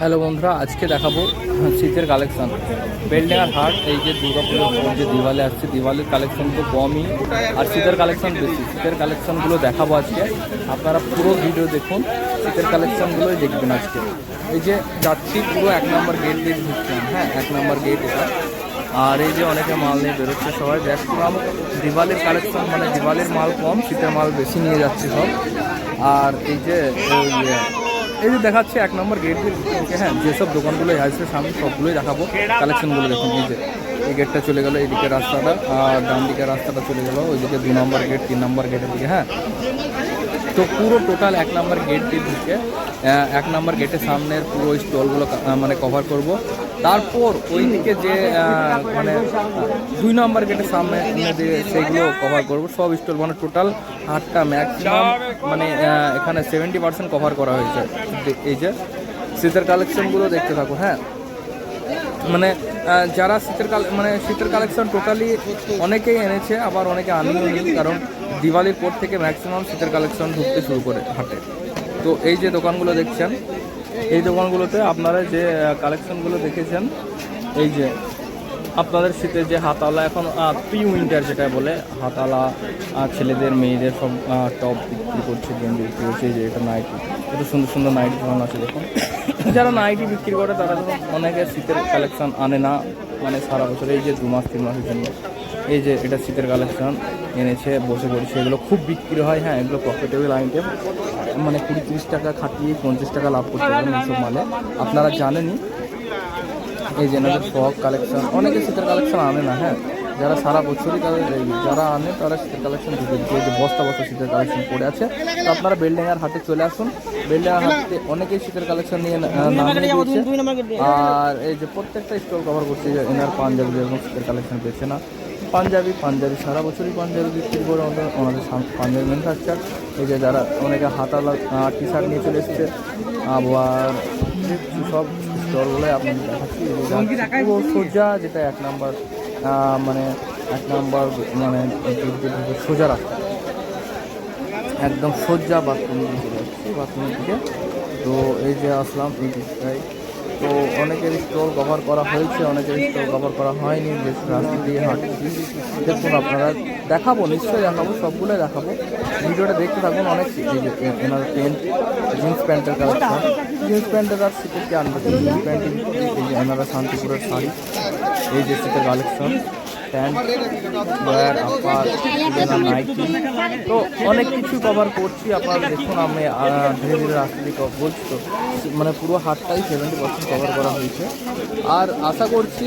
Hello বন্ধুরা, আজকে দেখাবো শীতের কালেকশন। বেলডেঙ্গার হাট এই যে দুর্গা পুজোর পর যে দিওয়ালি আসছে, দিওয়ালির কালেকশন তো কমই। আর শীতের কালেকশন বেশি, শীতের কালেকশনগুলো দেখাবো আজকে। আপনারা পুরো ভিডিও দেখুন, শীতের কালেকশনগুলোই দেখবেন আজকে। এই যে যাচ্ছি পুরো এক নম্বর গেট দিয়ে ঢুকলাম হ্যাঁ এক নম্বর গেট এটা। আর এই যে অনেকে মাল নিয়ে বেরোচ্ছে সবাই দেখলাম দিওয়ালির কালেকশন মানে দিওয়ালির মাল কম, শীতের মাল বেশি নিয়ে যাচ্ছে সব। আর এই যে এই যে দেখাচ্ছে এক নম্বর গেট দিয়ে হ্যাঁ যেসব দোকানগুলো আসছে সামনে সবগুলোই দেখাবো। কালেকশনগুলো দেখুন, এই যে, এই গেটটা চলে গেল এইদিকে রাস্তাটা, আর ডান দিকে রাস্তাটা চলে গেল ওইদিকে দু নম্বর গেট তিন নম্বর গেটের দিকে হ্যাঁ। তো পুরো টোটাল এক নম্বর গেট দিয়ে ঢুকে এক নম্বর গেটের সামনের পুরো স্টলগুলো মানে কভার করব। তারপর ওইদিকে যে মানে দুই নম্বর গেটের সামনে যে সেইগুলো কভার করব, সব স্টল মানে টোটাল হাটটা ম্যাক্সিমাম মানে এখানে সেভেন্টি পার্সেন্ট কভার করা হয়েছে। এই যে শীতের কালেকশনগুলো দেখতে থাকো হ্যাঁ। মানে যারা শীতের কাল মানে শীতের কালেকশন টোটালি অনেকেই এনেছে, আবার অনেকে আনিও নি, কারণ দিওয়ালির পর থেকে ম্যাক্সিমাম শীতের কালেকশন ঢুকতে শুরু করে হাটে। তো এই যে দোকানগুলো দেখছেন এই দোকানগুলোতে আপনারা যে কালেকশনগুলো দেখেছেন, এই যে, আপনাদের শীতের যে হাতালা, এখন প্রি উইন্টার যেটা বলে, হাতালা ছেলেদের, মেয়েদের সব টপ বিক্রি করছে বিক্রি করছে যে এটা নাইটি কত সুন্দর সুন্দর নাইটি ধরন আছে, দেখুন। যারা নাইটি বিক্রি করে, তারা অনেকে শীতের কালেকশন আনে না মানে সারা বছর, এই যে দু মাস, তিন মাসের জন্য। এই যে এটা শীতের কালেকশন এনেছে বসে পড়ছে। এগুলো খুব বিক্রি হয় হ্যাঁ এগুলো প্রফিটেবল আইটেম মানে কুড়ি তিরিশ টাকা খাটিয়ে পঞ্চাশ টাকা লাভ করতে পারেন এইসব মালে। আপনারা জানেনই এই যে এনাদের ফ্রক কালেকশন অনেকে শীতের কালেকশন আনে না হ্যাঁ। যারা সারা বছরই তাদের যারা আনে তারা শীতের কালেকশন ঢুকে দিচ্ছে। যে বস্তা বস্তা শীতের কালেকশন পড়ে আছে। তো আপনারা বেলডেঙ্গার হাতে চলে আসুন। বেলডেঙ্গার হাতে অনেকেই শীতের কালেকশন নিয়ে না- নাম দিয়েছে। আর এই যে প্রত্যেকটা স্টল কভার করছে যে এনার পাঞ্জাবি যেরকম শীতের কালেকশন পেয়েছে না। পাঞ্জাবি পাঞ্জাবি সারা বছরই পাঞ্জাবি বিক্রি করে ওনাদের সাম- পাঞ্জাবি ম্যানুফ্যাকচার এই যে যারা অনেকে হাতালা টি শার্ট নিয়ে চলে এসছে আবার সব স্টলগুলোই আপনাদের দেখাচ্ছি। সোজা যেটা এক নাম্বার মানে এক নাম্বার মানে সোজা রাস্তা। একদম সোজা বাথরুম চলে যাচ্ছি বাথরুমের দিকে। তো এই যে আসলাম এই দিকটায় তো অনেকের স্টোর কভার করা হয়েছে, অনেকের স্টোর কভার করা হয়নি যে রাস্তা দিয়ে হাঁটছি। দেখুন, আপনারা দেখাবো, নিশ্চয়ই দেখাবো, সবগুলোই দেখাবো। ভিডিওটা দেখতে থাকুন, অনেক এনার প্যান্ট, জিন্স প্যান্টের কালেকশন। জিন্স প্যান্টের আর শীতের কি আনবে? জিন্স প্যান্ট এনারা শান্তিপুরের শাড়ি, এই যে শীতের কালেকশন। প্যান্ট তো অনেক কিছু কভার করছি আপনারা দেখুন আমি ধীরে ধীরে রাস্তা দিয়ে বলছি তো মানে পুরো হাটটাই সেভেন্টি পার্সেন্ট কভার করা হয়েছে। আর আশা করছি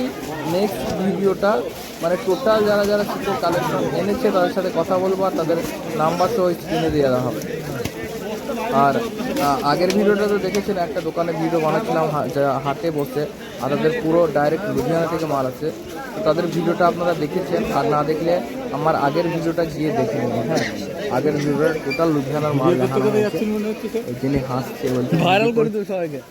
নেক্সট ভিডিওটা মানে টোটাল যারা যারা শীতের কালেকশন এনেছে, তাদের সাথে কথা বলব আর তাদের নাম্বার তো স্ক্রিনে দিয়ে দেওয়া হবে। আর আগের ভিডিওটা তো দেখেছেন, একটা দোকানে ভিডিও বানাচ্ছিলাম হাটে বসে। আর তাদের পুরো ডাইরেক্ট লুধিয়ানা থেকে মাল আছে। তো তাদের ভিডিওটা আপনারা দেখেছেন। আর না দেখলে আমার আগের ভিডিওটা গিয়ে দেখে নিন হ্যাঁ? আগের ভিডিওটা টোটাল লুধিয়ানার মাল যিনি হাসছে বলছে। ভাইরাল করে দিও সবাইকে।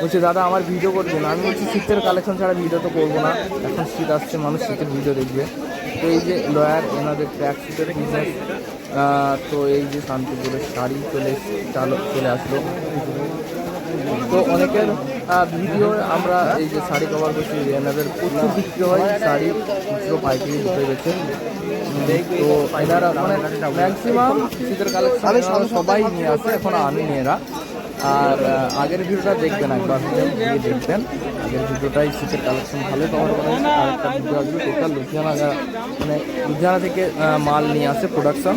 বলছি দাদা আমার ভিডিও করবেন আমি বলছি শীতের কালেকশন ছাড়া ভিডিও তো করব না। এখন শীত আসছে মানুষ শীতের ভিডিও দেখবে। তো এই যে লয়ার এনাদের ট্র্যাক শুটের বিজনেস তো এই যে শান্তিপুরের শাড়ি চলে চালু চলে আসলো। তো অনেকের ভিডিও আমরা এই যে শাড়ি কভার করছি এনাদের প্রচুর বিক্রি হয় শাড়ি খুচরো পাইকারি হয়ে গেছে তো এনারা মানে ম্যাক্সিমাম শীতের কালেকশন সবাই নিয়ে আসে এখন আমি এরা। আর আগের ভিডিওটা দেখবেন একবার গিয়ে দেখবেন। আগের ভিডিওটাই শীতের কালেকশন ভালোই কভার করা হয়েছে। আর একটা ভিডিও আসবে টোটাল লুধিয়ানা মানে লুধিয়ানা থেকে মাল নিয়ে আসে প্রোডাকশন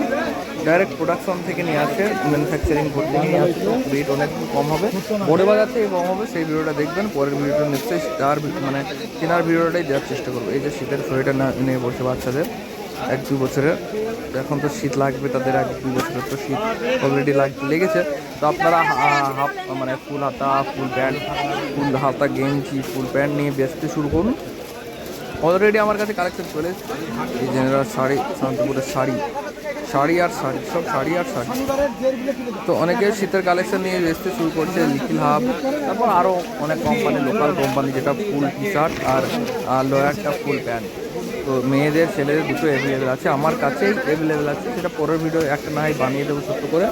ডাইরেক্ট প্রোডাকশন থেকে নিয়ে আসে ম্যানুফ্যাকচারিং থেকে নিয়ে আসে। রেট অনেক কম হবে। বড়ে বাজার থেকে কম হবে, সেই ভিডিওটা দেখবেন। পরের ভিডিওটা নিশ্চয়ই তার মানে কেনার ভিডিওটাই দেওয়ার চেষ্টা করব। এই যে শীতের সোয়েটার না নিয়ে বসে বাচ্চাদের, এক দু বছরের। এখন তো শীত লাগবে তাদের এক দুই বছরের, তো শীত অলরেডি লাগ লেগেছে। তো আপনারা হাফ মানে ফুল হাতা, ফুল প্যান্ট, ফুল হাতা, গেঞ্জি, ফুল প্যান্ট নিয়ে বেচতে শুরু করুন। অলরেডি আমার কাছে কালেকশন চলে এসেছে। এই জেনারেল শাড়ি, শান্তিপুরের শাড়ি। শাড়ি আর শাড়ি, সব শাড়ি আর শাড়ি। তো অনেকে শীতের কালেকশন নিয়ে বেচতে শুরু করছে লিটিল হাব তারপর আরও অনেক কোম্পানি লোকাল কোম্পানি যেটা ফুল টি শার্ট আর লয়ারটা ফুল প্যান্ট তো মেয়েদের, ছেলেদের দুটো অ্যাভেলেবেল আছে। আমার কাছেই অ্যাভেলেবেল আছে। সেটা পরের ভিডিও একটা না হয় বানিয়ে দেবো ছোট্ট করে,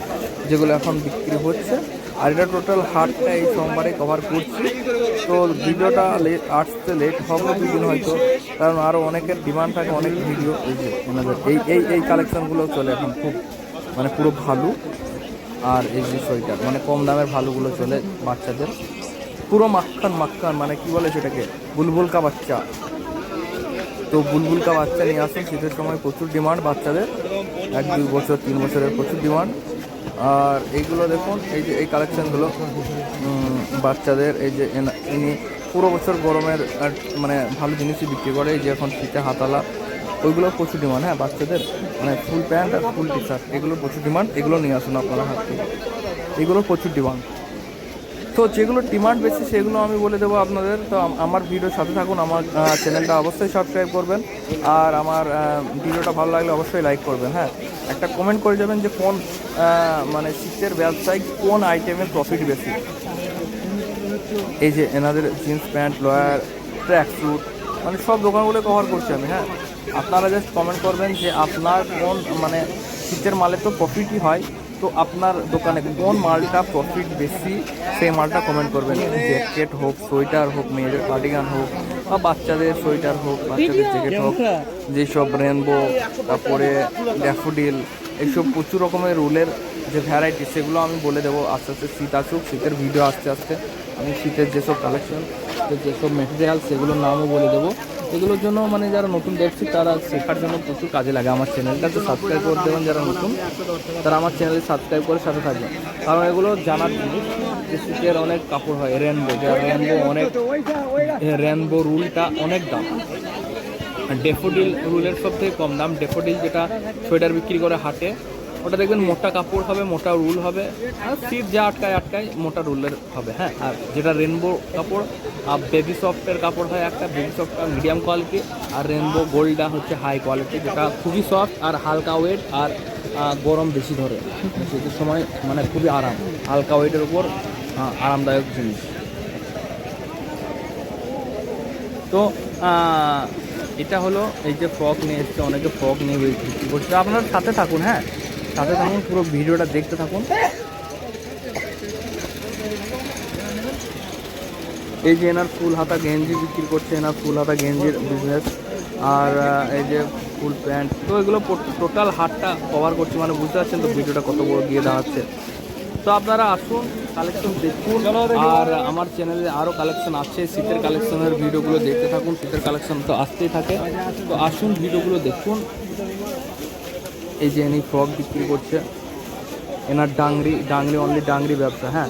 যেগুলো এখন বিক্রি হচ্ছে। আর এটা টোটাল হাটটা এই সোমবারে কভার করছি। তো ভিডিওটা আসতে লেট হবে দুদিন হয়তো, কারণ আরও অনেকের ডিমান্ড থাকে, অনেক ভিডিও এনাদের এই এই এই কালেকশানগুলো চলে এখন খুব মানে পুরো ভালো। আর এই যে সোয়েটার মানে কম দামের ভালোগুলো চলে বাচ্চাদের। পুরো মাক্খান মাক্খান মানে কি বলে সেটাকে? বুলবুলকা বাচ্চা। তো বুলবুলকা বাচ্চা নিয়ে আসুন, শীতের সময় প্রচুর ডিমান্ড বাচ্চাদের। এক, দুই বছর, তিন বছরের প্রচুর ডিমান্ড আর এইগুলো দেখুন, এই যে এই কালেকশানগুলো বাচ্চাদের, এই যে ইনি পুরো বছর গরমের মানে ভালো জিনিসই বিক্রি করে, এই যে এখন শীতে হাতালা, ওইগুলো প্রচুর ডিমান্ড হ্যাঁ বাচ্চাদের মানে ফুল প্যান্ট আর ফুল টি শার্ট এগুলো প্রচুর ডিমান্ড এগুলো নিয়ে আসুন আপনারা হাত থেকে। এগুলো প্রচুর ডিমান্ড তো যেগুলো ডিমান্ড বেশি, সেগুলো আমি বলে দেবো আপনাদের। তো আমার ভিডিওর সাথে থাকুন, আমার চ্যানেলটা অবশ্যই সাবস্ক্রাইব করবেন। আর আমার ভিডিওটা ভালো লাগলে অবশ্যই লাইক করবেন হ্যাঁ? একটা কমেন্ট করে যাবেন যে কোন মানে শীতের ব্যবসায় কোন আইটেমের প্রফিট বেশি? এই যে এনাদের jeans pant lower track suit মানে সব দোকানগুলো কভার করছি আমি হ্যাঁ? আপনারা জাস্ট কমেন্ট করবেন যে আপনার কোন মানে শীতের মালে তো প্রফিটই হয়। তো আপনার দোকানে কোন মালটা প্রফিট বেশি সেই মালটা কমেন্ট করবেন। জ্যাকেট হোক সোয়েটার হোক মেয়েদের কার্ডিগান হোক বা বাচ্চাদের সোয়েটার হোক বাচ্চাদের জ্যাকেট হোক যেসব রেনবো তারপরে ড্যাফোডিল এইসব প্রচুর রকমের রুলের যে ভ্যারাইটি সেগুলো আমি বলে দেবো। আস্তে আস্তে শীত আসুক শীতের ভিডিও আস্তে আস্তে আমি শীতের যেসব কালেকশন যেসব মেটেরিয়াল সেগুলোর নামও বলে দেবো। এগুলোর জন্য মানে যারা নতুন দেখছে, তারা শেখার জন্য প্রচুর কাজে লাগে আমার চ্যানেলটাতে সাবস্ক্রাইব করে দেবেন যারা নতুন। তারা আমার চ্যানেলে সাবস্ক্রাইব করে সাথে থাকবেন কারণ এগুলো জানার জিনিস যে শীতের অনেক কাপড় হয় রেনবো যে রেনবো অনেক রেনবো রুলটা অনেক দাম। ডেফোডিল রুলের সব থেকে কম দাম। ডেফোডিল যেটা সোয়েটার বিক্রি করে হাটে ওটা দেখবেন মোটা কাপড় হবে, মোটা রুল হবে। আর শীত যা আটকায় আটকায় মোটা রুলের হবে হ্যাঁ? আর যেটা রেনবো কাপড়, আর বেবি সফটের কাপড় হয় একটা বেবি সফটটা মিডিয়াম কোয়ালিটি আর রেনবো গোল্ডটা হচ্ছে হাই কোয়ালিটি যেটা খুবই সফট আর হালকা ওয়েট আর গরম বেশি ধরে। শীতের সময় মানে খুবই আরাম, হালকা ওয়েটের উপর আরামদায়ক জিনিস। তো এটা হলো এই যে ফ্রক নিয়ে এসছে, অনেকে ফ্রক নিয়ে বিক্রি করছে আপনারা সাথে থাকুন হ্যাঁ? সাথে থাকুন, পুরো ভিডিওটা দেখতে থাকুন। এই যে এনার ফুল হাতা গেঞ্জি বিক্রি করছে, এনার ফুল হাতা গেঞ্জির বিজনেস আর এই যে ফুল প্যান্ট, তো এগুলো টোটাল হাটটা কভার করছে মানে বুঝতে পারছেন তো ভিডিওটা কত বড় গিয়ে দাঁড়াচ্ছে। তো আপনারা আসুন কালেকশন দেখুন, আর আমার চ্যানেলে আরও কালেকশন আছে, শীতের কালেকশনের ভিডিওগুলো দেখতে থাকুন, শীতের কালেকশন তো আসতেই থাকে। তো আসুন, ভিডিওগুলো দেখুন। এই যে এনি ফ্রক বিক্রি করছে। এনার ডাংরি ডাংরি অনলি ডাংরি ব্যবসা হ্যাঁ?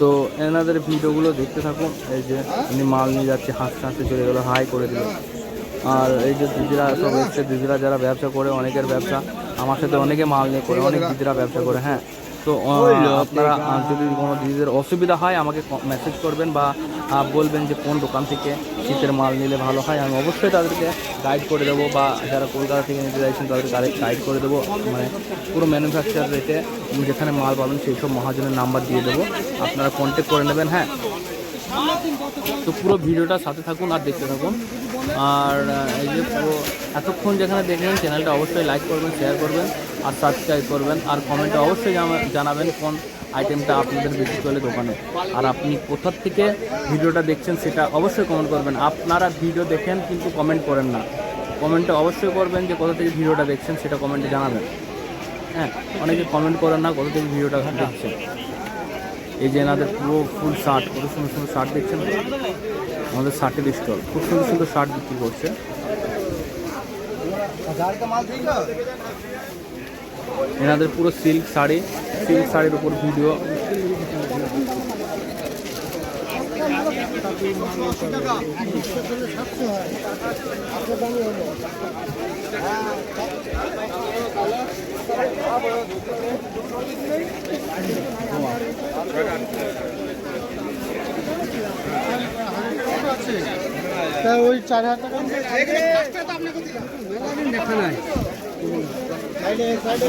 তো এনাদের ভিডিওগুলো দেখতে থাকুন। এই যে উনি মাল নিয়ে যাচ্ছে, হাসতে হাসতে চলে গেলো, হাই করে দিল। আর এই যে দিদিরা, সব এসছে, দিদিরা যারা ব্যবসা করে, অনেকের ব্যবসা। আমার সাথে অনেকে মাল নিয়ে করে, অনেক দিদিরা ব্যবসা করে হ্যাঁ? তো আপনারা যদি কোনো দিদিদের অসুবিধা হয় আমাকে মেসেজ করবেন বা বলবেন যে কোন দোকান থেকে শীতের মাল নিলে ভালো হয়। আমি অবশ্যই তাদেরকে গাইড করে দেবো বা যারা কলকাতা থেকে নিতে চাইছেন তাদেরকে গাইড করে দেবো। মানে পুরো ম্যানুফ্যাকচার রেটে যেখানে মাল পাবেন সেই সব মহাজনের নাম্বার দিয়ে দেবো। আপনারা কন্ট্যাক্ট করে নেবেন হ্যাঁ? তো পুরো ভিডিওটা সাথে থাকুন আর দেখতে থাকুন। আর এই যে এতক্ষণ যেখানে দেখলেন চ্যানেলটা অবশ্যই লাইক করবেন শেয়ার করবেন আর সাবস্ক্রাইব করবেন। আর কমেন্টে অবশ্যই জানা- জানাবেন কোন আইটেমটা আপনাদের বেশি চলে দোকানে। আর আপনি কোথার থেকে ভিডিওটা দেখছেন সেটা অবশ্যই কমেন্ট করবেন। আপনারা ভিডিও দেখেন কিন্তু কমেন্ট করেন না। কমেন্টে অবশ্যই করবেন যে কোথা থেকে ভিডিওটা দেখছেন সেটা কমেন্টে জানাবেন। হ্যাঁ অনেকে কমেন্ট করেন না কোথা থেকে ভিডিওটা দেখছেন। এই যে এনাদের পুরো ফুল শার্ট কত সুন্দর সুন্দর শার্ট দেখছেন? আমাদের শার্টের স্টল। খুব সুন্দর সুন্দর শার্ট বিক্রি করছে। এনাদের পুরো সিল্ক শাড়ি, সিল্ক শাড়ির উপর ভিডিও। তা ওই চার হাজার টাকা নাই সাইডে সাইডে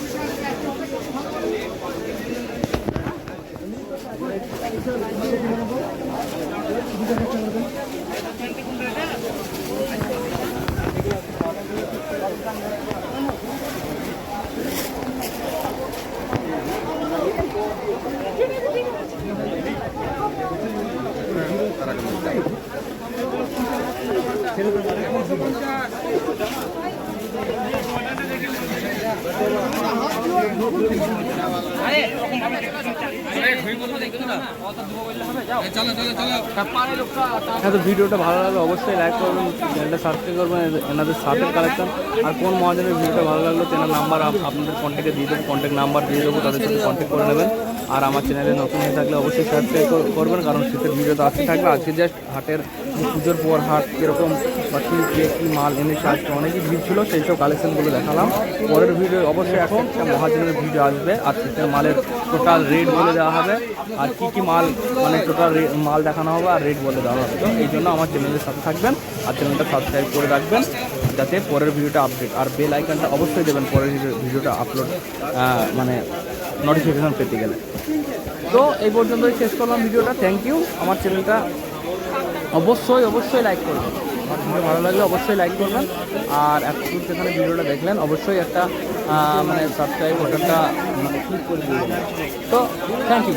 ¿Qué le preparé? তো ভিডিওটা ভালো লাগলে অবশ্যই লাইক করবেন চ্যানেলটা সাবস্ক্রাইব করবেন এনাদের শার্টের কালেকশন আর কোন মহাজনের ভিডিওটা ভালো লাগল তেনার নাম্বার আপনাদের কন্ট্যাক্টে দিয়ে দেবো কন্ট্যাক্ট নাম্বার দিয়ে দেবো, তাদের সাথে কন্ট্যাক্ট করে নেবেন। আর আমার চ্যানেলে নতুন হয়ে থাকলে অবশ্যই সাবস্ক্রাইব করবেন, কারণ শীতের ভিডিও তো আসতে থাকবে। আজকে জাস্ট হাটের পুজোর পর হাট কীরকম, বা কী, কে কী মাল এনেছে, আজকে অনেকই ভিড় ছিল, সেই সব কালেকশনগুলো দেখালাম। পরের ভিডিও অবশ্যই এখন মহাজনের ভিডিও আসবে। আর শীতের মালের টোটাল রেট বলে দেওয়া হবে। আর কী কী মাল মানে টোটাল মাল দেখানো হবে আর রেট বলে দেওয়া হবে। তো এই জন্য আমার চ্যানেলের সাথে থাকবেন আর চ্যানেলটা সাবস্ক্রাইব করে রাখবেন যাতে পরের ভিডিওটা আপডেট আর বেল আইকনটা অবশ্যই দেবেন পরের ভিডিও- ভিডিওটা আপলোড মানে নোটিফিকেশন পেতে গেলে। তো এই পর্যন্তই শেষ করলাম ভিডিওটা থ্যাংক ইউ আমার চ্যানেলটা অবশ্যই অবশ্যই লাইক করবেন। ভিডিও ভালো লাগলে অবশ্যই লাইক করবেন। আর এতক্ষণ সেখানে ভিডিওটা দেখলেন, অবশ্যই একটা মানে সাবস্ক্রাইব বাটনটা ক্লিক করে দিবেন। তো থ্যাংক ইউ